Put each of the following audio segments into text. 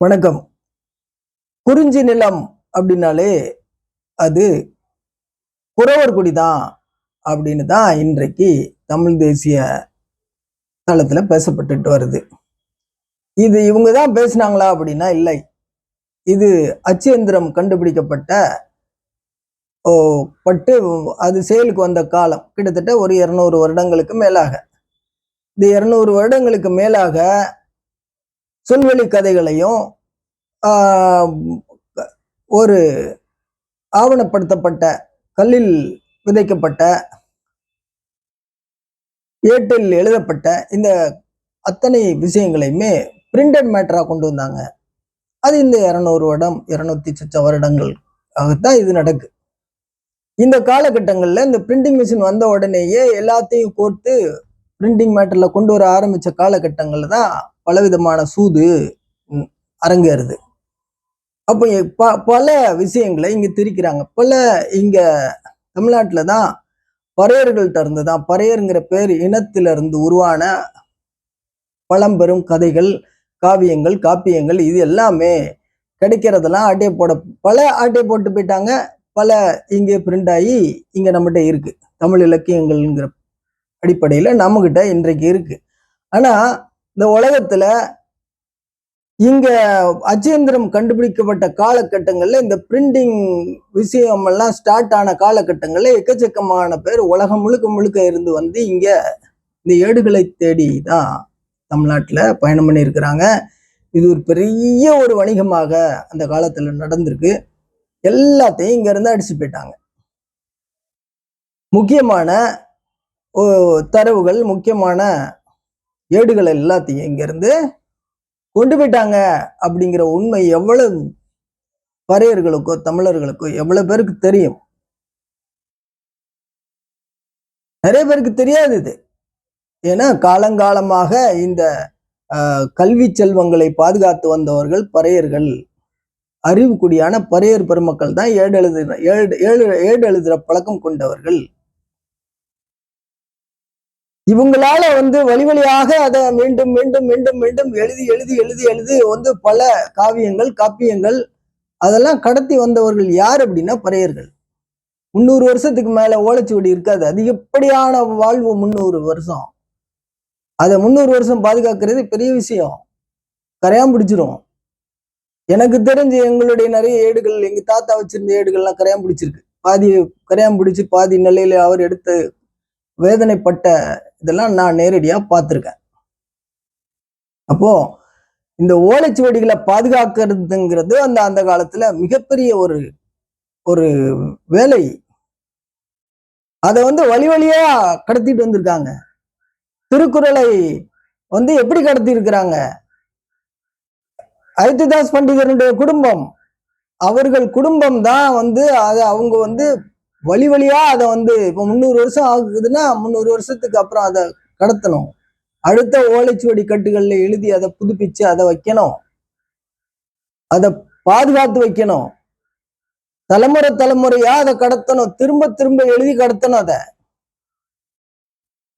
வணக்கம். குறிஞ்சி நிலம் அப்படின்னாலே அது குறவர் குடிதான் அப்படின்னு தான் இன்றைக்கு தமிழ் தேசிய தளத்தில் பேசப்பட்டுட்டு வருது. இது இவங்க தான் பேசினாங்களா அப்படின்னா இல்லை. இது அச்சேந்திரம் கண்டுபிடிக்கப்பட்ட ஓ, பட்டு அது செயலுக்கு வந்த காலம். கிட்டத்தட்ட ஒரு இரநூறு வருடங்களுக்கு மேலாக. இந்த இருநூறு வருடங்களுக்கு மேலாக சொல்வெளி கதைகளையும் ஒரு ஆவணப்படுத்தப்பட்ட கல்லில் விதைக்கப்பட்ட ஏட்டில் எழுதப்பட்ட இந்த அத்தனை விஷயங்களையுமே பிரிண்டட் மேட்டராக கொண்டு வந்தாங்க. அது இந்த இரநூறு வருடம் இரநூத்தி சச்ச வருடங்கள் ஆகத்தான் இது நடக்கு. இந்த காலகட்டங்களில் இந்த பிரிண்டிங் மிஷின் வந்த உடனேயே எல்லாத்தையும் கோர்த்து பிரிண்டிங் மேட்டரில் கொண்டு வர ஆரம்பித்த காலகட்டங்களில் தான் பலவிதமான சூது அரங்கேறுது. அப்போ ப- பல விஷயங்களை இங்கே திரிக்கிறாங்க. பல இங்கே தமிழ்நாட்டில் தான் பறையர்கள்ட்ட இருந்து தான் பறையருங்கிற பேர் இனத்திலிருந்து உருவான பழம்பெரும் கதைகள் காவியங்கள் காப்பியங்கள் இது எல்லாமே கிடைக்கிறதெல்லாம் ஆட்டையை போட பல ஆட்டையை போட்டு போயிட்டாங்க. பல இங்கே பிரிண்ட் ஆகி இங்கே நம்மகிட்ட இருக்குது தமிழ் இலக்கியங்கள்ங்கிற அடிப்படையில் நம்மகிட்ட இன்றைக்கு இருக்குது ஆனால் இந்த உலகத்துல இங்க அச்சேந்திரம் கண்டுபிடிக்கப்பட்ட காலகட்டங்கள்ல இந்த பிரிண்டிங் விஷயம் எல்லாம் ஸ்டார்ட் ஆன காலகட்டங்கள்ல எக்கச்சக்கமான பேர் உலகம் முழுக்க முழுக்க இருந்து வந்து இங்க இந்த ஏடுகளை தேடி தான் தமிழ்நாட்டில் பயணம் பண்ணியிருக்கிறாங்க. இது ஒரு பெரிய ஒரு வணிகமாக அந்த காலத்துல நடந்திருக்கு. எல்லாத்தையும் இங்க இருந்து அடிச்சு போயிட்டாங்க. முக்கியமான ஓ, தரவுகள் முக்கியமான ஏடுகள் எல்லாத்தையும் இங்கேருந்து கொண்டு போயிட்டாங்க அப்படிங்கிற உண்மை எவ்வளவு பறையர்களுக்கோ தமிழர்களுக்கோ எவ்வளவு பேருக்கு தெரியும்? நிறைய பேருக்கு தெரியாது இது. ஏன்னா காலங்காலமாக இந்த கல்வி செல்வங்களை பாதுகாத்து வந்தவர்கள் பறையர்கள். அறிவுக்குடியான பறையர் பெருமக்கள் தான் ஏடு எழுதுகிற ஏடு ஏழு ஏடு எழுதுகிற பழக்கம் கொண்டவர்கள். இவங்களால வந்து வழி வழியாக அதை மீண்டும் மீண்டும் மீண்டும் மீண்டும் எழுதி எழுதி எழுதி எழுதி வந்து பல காவியங்கள் காப்பியங்கள் அதெல்லாம் கடத்தி வந்தவர்கள் யார் அப்படின்னா பறையர்கள். முந்நூறு வருஷத்துக்கு மேல ஓலைச்சுவடி இருக்காது. அதிகப்படியான வாழ்வு முந்நூறு வருஷம்? அதை முந்நூறு வருஷம் பாதுகாக்கிறது பெரிய விஷயம். கரையாம் பிடிச்சிரும். எனக்கு தெரிஞ்சு எங்களுடைய நிறைய ஏடுகள் எங்க தாத்தா வச்சிருந்த ஏடுகள்லாம் கரையாம் பிடிச்சிருக்கு. பாதி கரையாம் பிடிச்சி பாதி நிலையில அவர் எடுத்து வேதனைப்பட்ட இதெல்லாம் நான் நேரடியா பார்த்துருக்கேன். அப்போ இந்த ஓலைச்சுவடிகளை பாதுகாக்கிறதுங்கிறது அந்த அந்த காலத்துல மிகப்பெரிய ஒரு ஒரு வேலை. அதை வந்து வழி வழியா கடத்திட்டு வந்திருக்காங்க. திருக்குறளை வந்து எப்படி கடத்தி இருக்கிறாங்க அயோத்திதாஸ் பண்டிதருடைய குடும்பம். அவர்கள் குடும்பம் தான் வந்து அதை அவங்க வந்து வழி வழியா அதை வந்து இப்போ முந்நூறு வருஷம் ஆகுதுன்னா முந்நூறு வருஷத்துக்கு அப்புறம் அதை கடத்தணும். அடுத்த ஓலைச்சுவடி கட்டுகள்ல எழுதி அதை புதுப்பிச்சு அதை வைக்கணும். அதை பாதுகாத்து வைக்கணும். தலைமுறை தலைமுறையா அதை கடத்தணும். திரும்ப திரும்ப எழுதி கடத்தணும் அதை.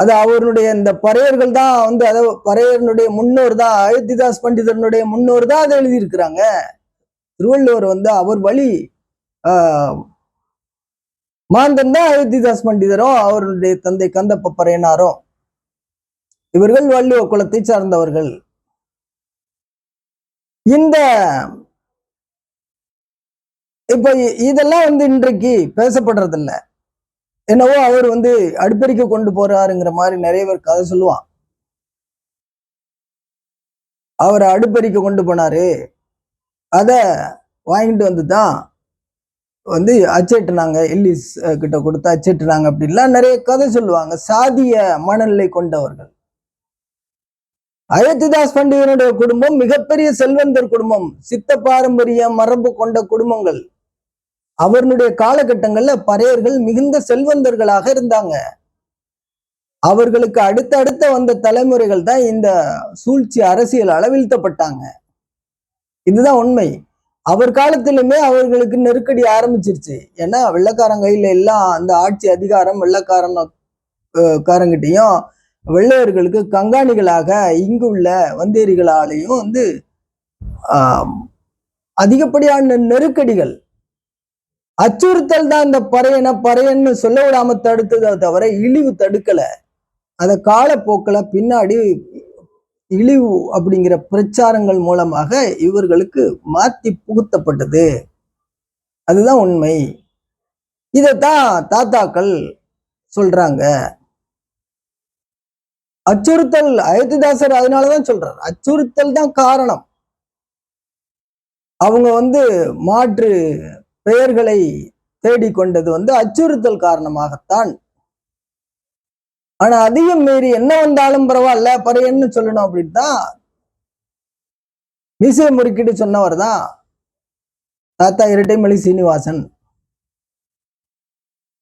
அது அவருடைய இந்த பறையர்கள் தான் வந்து அதை பறையனுடைய முன்னோர் தான் அயோத்திதாஸ் பண்டிதனுடைய முன்னோர் தான் அதை எழுதியிருக்கிறாங்க. திருவள்ளுவர் வந்து அவர் வழி ஆஹ், மாந்தன் தான் அயோத்திதாஸ் பண்டிதரும் அவருடைய தந்தை கந்தப்ப இவர்கள் வள்ளுவ குலத்தை சார்ந்தவர்கள். இந்த இப்ப இதெல்லாம் வந்து இன்றைக்கு பேசப்படுறது இல்ல என்னவோ அவர் வந்து அடுப்பறிக்க கொண்டு போறாருங்கிற மாதிரி நிறைய பேர் கதை சொல்லுவான். அவரை அடுப்பறிக்க கொண்டு போனாரு. அத வாங்கிட்டு வந்து தான் வந்து அச்சேட்டுனாங்க எல்லிஸ் கிட்ட கொடுத்து அச்சேட்டுனாங்க அப்படின்லாம் நிறைய கதை சொல்லுவாங்க. சாதிய மனநிலை கொண்டவர்கள். அயோத்திதாஸ் பண்டிதனுடைய குடும்பம் மிகப்பெரிய செல்வந்தர் குடும்பம் சித்த பாரம்பரிய மரபு கொண்ட குடும்பங்கள். அவர்களுடைய காலகட்டங்கள்ல பறையர்கள் மிகுந்த செல்வந்தர்களாக இருந்தாங்க. அவர்களுக்கு அடுத்த அடுத்த வந்த தலைமுறைகள் தான் இந்த சூழ்ச்சி அரசியல் அளவீழ்த்தப்பட்டாங்க இதுதான் உண்மை. அவர் காலத்திலுமே அவர்களுக்கு நெருக்கடி ஆரம்பிச்சிருச்சு. ஏன்னா வெள்ளக்காரன் கையில எல்லாம் அந்த ஆட்சி அதிகாரம் வெள்ளக்காரன் காரங்கிட்டையும் வெள்ளையர்களுக்கு கங்காணிகளாக இங்கு உள்ள வந்தேரிகளாலையும் வந்து அதிகப்படியான நெருக்கடிகள். அச்சுறுத்தல் தான் இந்த பறையனை பறையன்னு சொல்ல விடாம தடுத்ததை தவிர இழிவு தடுக்கல. அதை காலப்போக்கில் பின்னாடி இழிவு அப்படிங்கிற பிரச்சாரங்கள் மூலமாக இவர்களுக்கு மாத்தி புகுத்தப்பட்டது. அதுதான் உண்மை. இதைத்தான் தாத்தாக்கள் சொல்றாங்க. அச்சுறுத்தல் அயோத்திதாசர் அதனாலதான் சொல்றார். அச்சுறுத்தல் தான் காரணம். அவங்க வந்து மாற்று பெயர்களை தேடிக்கொண்டது வந்து அச்சுறுத்தல் காரணமாகத்தான் ஆனா அதையும் மீறி என்ன வந்தாலும் பரவாயில்ல பறையன்னு சொல்லணும் அப்படின்னு தான் மீசை முறுக்கிட்டு சொன்னவர் தான் தாத்தா இரட்டைமலை சீனிவாசன்.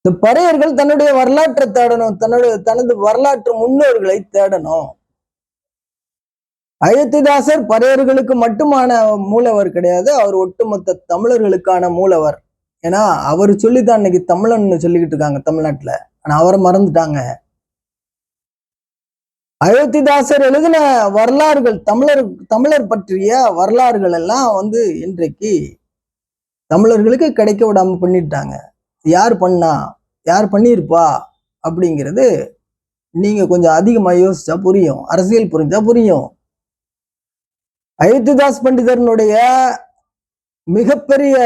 இந்த பறையர்கள் தன்னுடைய வரலாற்றை தேடணும் தன்னுடைய தனது வரலாற்று முன்னோர்களை தேடணும். அயோத்திதாசர் பறையர்களுக்கு மட்டுமான மூலவர் கிடையாது அவர் ஒட்டுமொத்த தமிழர்களுக்கான மூலவர். ஏன்னா அவர் சொல்லித்தான் இன்னைக்கு தமிழன்னு சொல்லிக்கிட்டு இருக்காங்க தமிழ்நாட்டுல. ஆனா அவரை மறந்துட்டாங்க. அயோத்திதாசர் எழுதின வரலாறுகள் தமிழர் தமிழர் பற்றிய வரலாறுகள் எல்லாம் வந்து இன்றைக்கு தமிழர்களுக்கு கிடைக்க விடாம பண்ணிட்டாங்க. யார் பண்ணா? யார் பண்ணியிருப்பா? அப்படிங்கிறது நீங்க கொஞ்சம் அதிகமாக யோசிச்சா புரியும். அரசியல் புரிஞ்சா புரியும். அயோத்திதாஸ் பண்டிதரனுடைய மிகப்பெரிய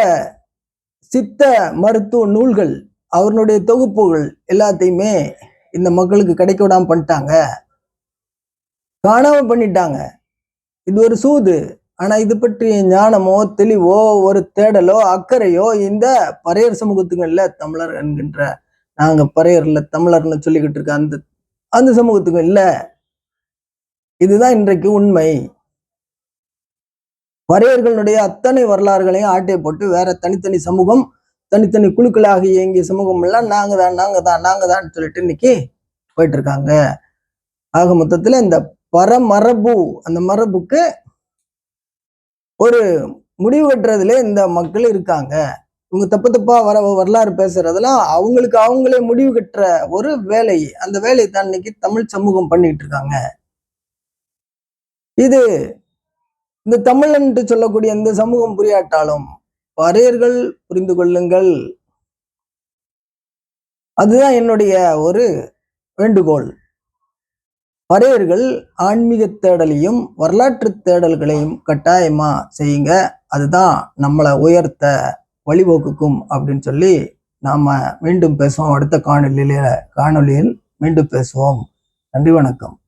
சித்த மருத்துவ நூல்கள் அவருடைய தொகுப்புகள் எல்லாத்தையுமே இந்த மக்களுக்கு கிடைக்க விடாம பண்ணிட்டாங்க. காணாம பண்ணிட்டாங்க. இது ஒரு சூது. ஆனால் இது பற்றிய ஞானமோ தெளிவோ ஒரு தேடலோ அக்கறையோ இந்த பறையர் சமூகத்துங்களில் தமிழர் என்கின்ற நாங்கள் பறையரில் தமிழர்னு சொல்லிக்கிட்டு இருக்க அந்த அந்த சமூகத்துக்கும் இல்லை இதுதான் இன்றைக்கு உண்மை. பறையர்களுடைய அத்தனை வரலாறுகளையும் ஆட்டை போட்டு வேற தனித்தனி சமூகம் தனித்தனி குழுக்களாக இயங்கிய சமூகம் எல்லாம் நாங்க தான் நாங்க தான் நாங்க தான் சொல்லிட்டு இன்னைக்கு போயிட்டு இருக்காங்க. ஆக மொத்தத்துல இந்த பரமரபு அந்த மரபுக்கு ஒரு முடிவு கட்டுறதுல இந்த மக்கள் இருக்காங்க. இவங்க தப்பு தப்பா வர வரலாறு பேசுறதெல்லாம் அவங்களுக்கு அவங்களே முடிவு கட்டுற ஒரு வேலை. அந்த வேலையை தான் இன்னைக்கு தமிழ் சமூகம் பண்ணிட்டு இருக்காங்க. இது இந்த தமிழ் என்று சொல்லக்கூடிய இந்த சமூகம் புரியாட்டாலும் வரையர்கள் புரிந்து கொள்ளுங்கள். அதுதான் என்னுடைய ஒரு வேண்டுகோள். பறையர்கள் ஆன்மீக தேடலையும் வரலாற்று தேடல்களையும் கட்டாயமா செய்யுங்க. அதுதான் நம்மளை உயர்த்த வழிவகுக்கும் அப்படின்னு சொல்லி நாம மீண்டும் பேசுவோம். அடுத்த காணொலியில காணொலியில் மீண்டும் பேசுவோம். நன்றி வணக்கம்.